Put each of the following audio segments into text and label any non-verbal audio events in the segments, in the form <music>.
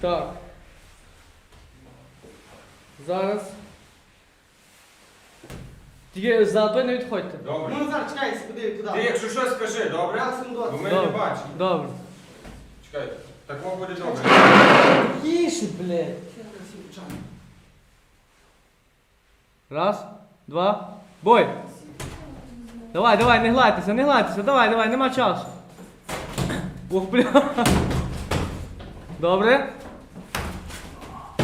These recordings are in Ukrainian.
Так. Зараз. Тільки за той не відходьте. Добре. Ну, Назар, чекай, сходи Ти туди. якщо щось скажи, добре? Максимум Бо 20. ми не Добре. бачимо. Добре. Чекай, так воно буде добре. Тише, блядь. Раз, два, бой. Давай, давай, не гладьтеся, не гладьтеся, давай, давай, нема часу. Ох, бля. Добре.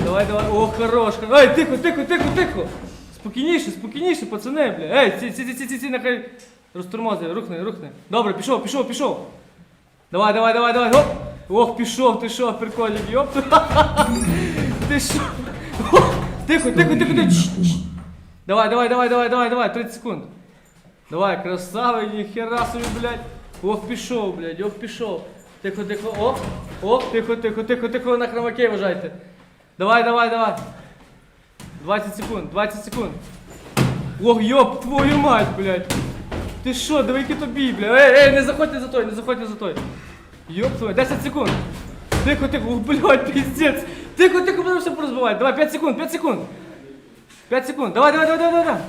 Давай, давай. О, хорош. хор- Ей, тихо, тихо, тихо, тихо. Спокійніше, спокійніше, пацани, бля. Ей, ці, ці, ці, ці, ці, ці, нехай розтормози, рухни, рухни. Добре, пішов, пішов, пішов. Давай, давай, давай, давай, гоп. Ох, пішов, ти що, прикольник, йоп. <laughs> Ти що? Тихо, тихо, тихо, тихо. Давай, давай, давай, давай, давай, давай, 30 секунд. Давай, красавий, ніхера собі, блядь. Ох, пішов, блядь, ох, пішов. Тихо, тихо, ох, ох, тихо, тихо, тихо, тихо, на хромаке вважайте. Давай, давай, давай. 20 секунд, 20 секунд. Ох, йоп, твою мать, блядь. Ти що, диви, які тобі, бля. Ей, ей, не заходьте за той, не заходьте за той. Йоп твою, 10 секунд. Тихо, тихо, ух, блядь, пиздец. Тихо, тихо, будемо все порозбивати. Давай, 5 секунд, 5 секунд. 5 секунд. Давай, давай, давай, давай, давай.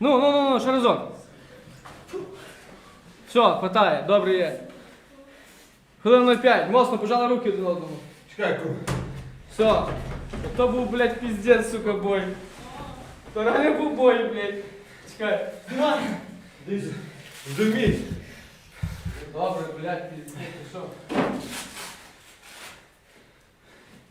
Ну, ну, ну, ну, ще разок. Все, хватає, добре є. Хвилина 05, моцно пожали руки один одному. Чекай, ку. Все. То був, блядь, пиздец, сука, бой. То реально був бой, блядь. Чекай. Здуміть. Добре, блядь, пиздец, ти що?